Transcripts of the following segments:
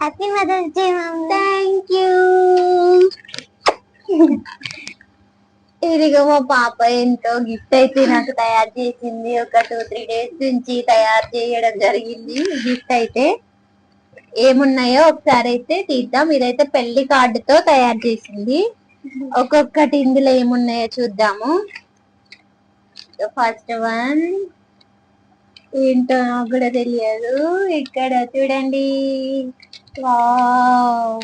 Happy mother's day thank you ఇదిగో మా పాప ఎంతో గిఫ్ట్ అయితే నాకు తయారు చేసింది. ఒక టూ త్రీ డేస్ నుంచి తయారు చేయడం జరిగింది. గిఫ్ట్ అయితే ఏమున్నాయో ఒకసారి అయితే తీద్దాం. ఇదైతే పెళ్ళి కార్డుతో తయారు చేసింది. ఒక్కొక్కటి ఇందులో ఏమున్నాయో చూద్దాము. ఫస్ట్ వన్ ఏంటో నాకు కూడా తెలియదు. ఇక్కడ చూడండి. వావ్.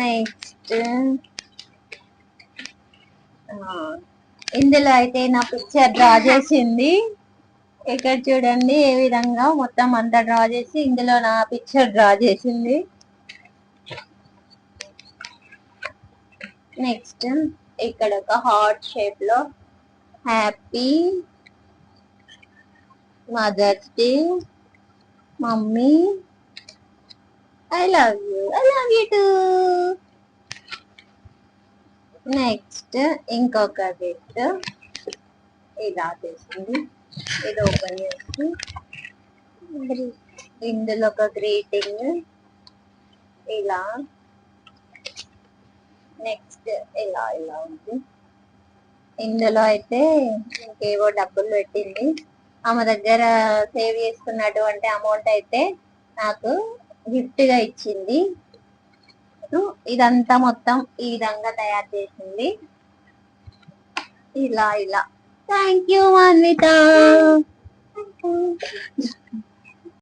నెక్స్ట్ ఇందులో అయితే నా పిక్చర్ డ్రా చేసింది. ఇక్కడ చూడండి ఏ విధంగా మొత్తం అంతా డ్రా చేసి ఇందులో నా పిక్చర్ డ్రా చేసింది. నెక్స్ట్ ఇక్కడ ఒక హార్ట్ షేప్లో happy mother's day mummy I love you I love you too next ఇంకొక గిఫ్ట్ ఇలా చేసింది ఇది ఓపెన్ చేసి. ఇందులో ఒక గ్రీటింగ్ ఇలా. నెక్స్ట్ ఇలా ఇలా ఉంది. ఇందులో అయితే ఇంకేవో డబ్బులు పెట్టింది. ఆమె దగ్గర సేవ్ చేసుకున్నటువంటి అమౌంట్ అయితే నాకు గిఫ్ట్గా ఇచ్చింది. ఇదంతా మొత్తం ఈ విధంగా తయారు చేసింది. ఇలా ఇలా. Thank you Anvitha